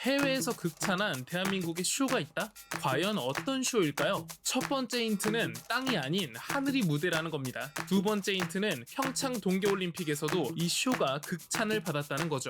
해외에서 극찬한 대한민국의 쇼가 있다? 과연 어떤 쇼일까요? 첫 번째 힌트는 땅이 아닌 하늘이 무대라는 겁니다. 두 번째 힌트는 평창 동계올림픽에서도 이 쇼가 극찬을 받았다는 거죠.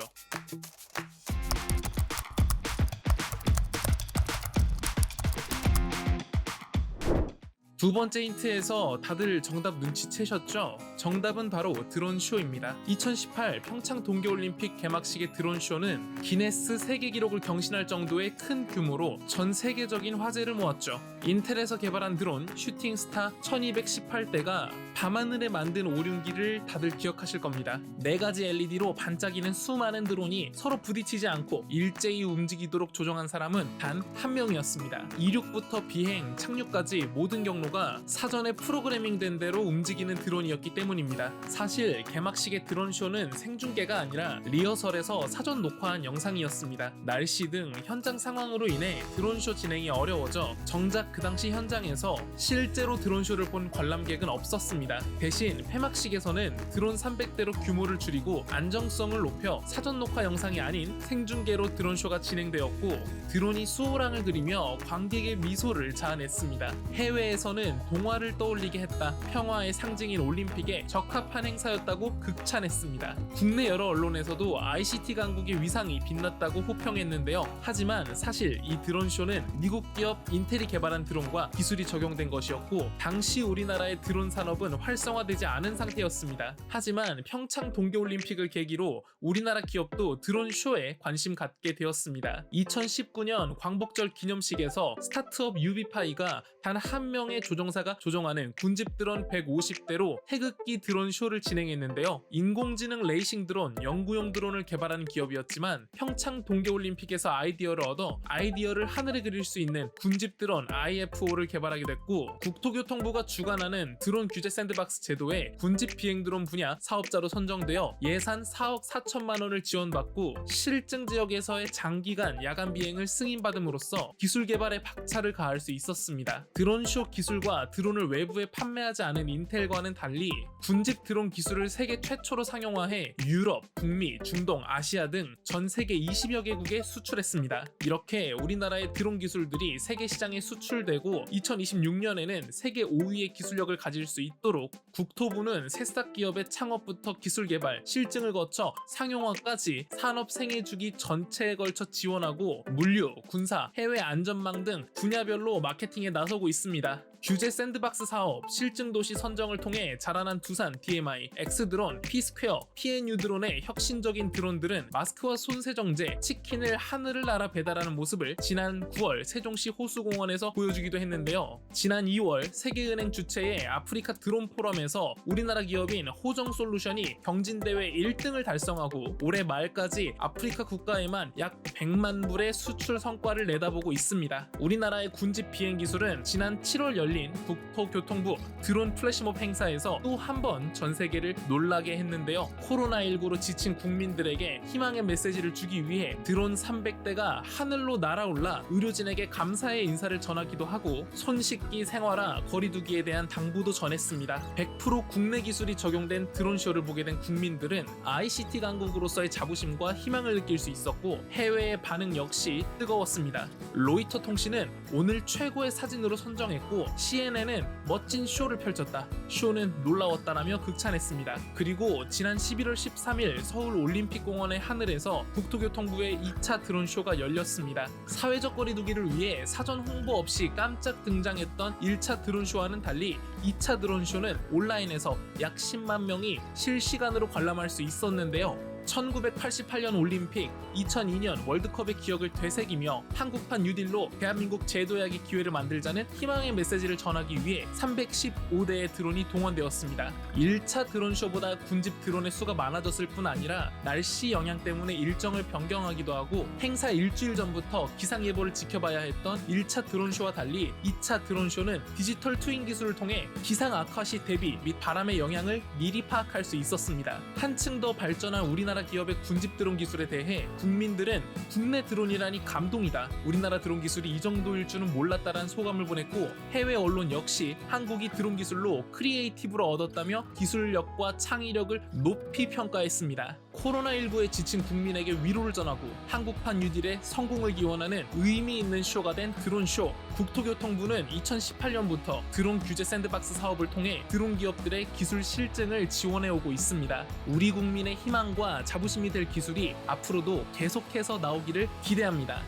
두 번째 힌트에서 다들 정답 눈치채셨죠? 정답은 바로 드론쇼입니다. 2018 평창 동계올림픽 개막식의 드론쇼는 기네스 세계 기록을 경신할 정도의 큰 규모로 전 세계적인 화제를 모았죠. 인텔에서 개발한 드론 슈팅스타 1218대가 밤하늘에 만든 오륜기를 다들 기억하실 겁니다. 네 가지 LED로 반짝이는 수많은 드론이 서로 부딪히지 않고 일제히 움직이도록 조정한 사람은 단 한 명이었습니다. 이륙부터 비행, 착륙까지 모든 경로 가 사전에 프로그래밍된 대로 움직이는 드론이었기 때문입니다. 사실 개막식의 드론쇼는 생중계가 아니라 리허설에서 사전 녹화한 영상이었습니다. 날씨 등 현장 상황으로 인해 드론쇼 진행이 어려워져 정작 그 당시 현장에서 실제로 드론쇼를 본 관람객은 없었습니다. 대신 폐막식에서는 드론 300대로 규모를 줄이고 안정성을 높여 사전 녹화 영상이 아닌 생중계로 드론쇼가 진행되었고 드론이 수호랑을 그리며 관객의 미소를 자아냈습니다. 해외에서는 동화를 떠올리게 했다. 평화의 상징인 올림픽에 적합한 행사였다고 극찬했습니다. 국내 여러 언론에서도 ICT 강국의 위상이 빛났다고 호평했는데요. 하지만 사실 이 드론쇼는 미국 기업 인텔이 개발한 드론과 기술이 적용된 것이었고 당시 우리나라의 드론 산업은 활성화되지 않은 상태였습니다. 하지만 평창 동계올림픽을 계기로 우리나라 기업도 드론쇼에 관심 갖게 되었습니다. 2019년 광복절 기념식에서 스타트업 유비파이가 단 한 명의 조종사가 조종하는 군집 드론 150대로 태극기 드론 쇼를 진행했는데요. 인공지능 레이싱 드론, 연구용 드론을 개발한 기업이었지만 평창 동계올림픽에서 아이디어를 얻어 아이디어를 하늘에 그릴 수 있는 군집 드론 IFO를 개발하게 됐고 국토교통부가 주관하는 드론 규제 샌드박스 제도에 군집 비행 드론 분야 사업자로 선정되어 예산 4억 4천만 원을 지원받고 실증 지역에서의 장기간 야간 비행을 승인받음으로써 기술 개발에 박차를 가할 수 있었습니다. 드론쇼 기술 과 드론을 외부에 판매하지 않은 인텔과는 달리 군집 드론 기술을 세계 최초로 상용화해 유럽, 북미, 중동, 아시아 등 전 세계 20여 개국에 수출했습니다. 이렇게 우리나라의 드론 기술들이 세계 시장에 수출되고 2026년에는 세계 5위의 기술력을 가질 수 있도록 국토부는 새싹 기업의 창업부터 기술 개발, 실증을 거쳐 상용화까지 산업 생애 주기 전체에 걸쳐 지원하고 물류, 군사, 해외 안전망 등 분야별로 마케팅에 나서고 있습니다. 규제 샌드박스 사업, 실증 도시 선정을 통해 자라난 두산, DMI, 엑스드론, P스퀘어, PNU 드론의 혁신적인 드론들은 마스크와 손세정제, 치킨을 하늘을 날아 배달하는 모습을 지난 9월 세종시 호수공원에서 보여주기도 했는데요. 지난 2월 세계은행 주최의 아프리카 드론 포럼에서 우리나라 기업인 호정 솔루션이 경진대회 1등을 달성하고 올해 말까지 아프리카 국가에만 약 100만 불의 수출 성과를 내다보고 있습니다. 우리나라의 군집 비행 기술은 지난 7월 열린 국토교통부 드론 플래시몹 행사에서 또 한 번 전 세계를 놀라게 했는데요. 코로나19로 지친 국민들에게 희망의 메시지를 주기 위해 드론 300대가 하늘로 날아올라 의료진에게 감사의 인사를 전하기도 하고 손 씻기 생활화 거리두기에 대한 당부도 전했습니다. 100% 국내 기술이 적용된 드론쇼를 보게 된 국민들은 ICT 강국으로서의 자부심과 희망을 느낄 수 있었고 해외의 반응 역시 뜨거웠습니다. 로이터 통신은 오늘 최고의 사진으로 선정했고 CNN은 멋진 쇼를 펼쳤다. 쇼는 놀라웠다라며 극찬했습니다. 그리고 지난 11월 13일 서울 올림픽공원의 하늘에서 국토교통부의 2차 드론 쇼가 열렸습니다. 사회적 거리두기를 위해 사전 홍보 없이 깜짝 등장했던 1차 드론 쇼와는 달리 2차 드론 쇼는 온라인에서 약 10만 명이 실시간으로 관람할 수 있었는데요. 1988년 올림픽, 2002년 월드컵의 기억을 되새기며 한국판 뉴딜로 대한민국 제도약의 기회를 만들자는 희망의 메시지를 전하기 위해 315대의 드론이 동원되었습니다. 1차 드론쇼보다 군집 드론의 수가 많아졌을 뿐 아니라 날씨 영향 때문에 일정을 변경하기도 하고 행사 일주일 전부터 기상예보를 지켜봐야 했던 1차 드론쇼와 달리 2차 드론쇼는 디지털 트윈 기술을 통해 기상 악화 시 대비 및 바람의 영향을 미리 파악할 수 있었습니다. 한층 더 발전한 우리나라 기업의 군집 드론 기술에 대해 국민들은 국내 드론이라니 감동이다. 우리나라 드론 기술이 이 정도일 줄은 몰랐다라는 소감을 보냈고 해외 언론 역시 한국이 드론 기술로 크리에이티브를 얻었다며 기술력과 창의력을 높이 평가했습니다. 코로나19에 지친 국민에게 위로를 전하고 한국판 뉴딜의 성공을 기원하는 의미 있는 쇼가 된 드론쇼. 국토교통부는 2018년부터 드론 규제 샌드박스 사업을 통해 드론 기업들의 기술 실증을 지원해 오고 있습니다. 우리 국민의 희망과 자부심이 될 기술이 앞으로도 계속해서 나오기를 기대합니다.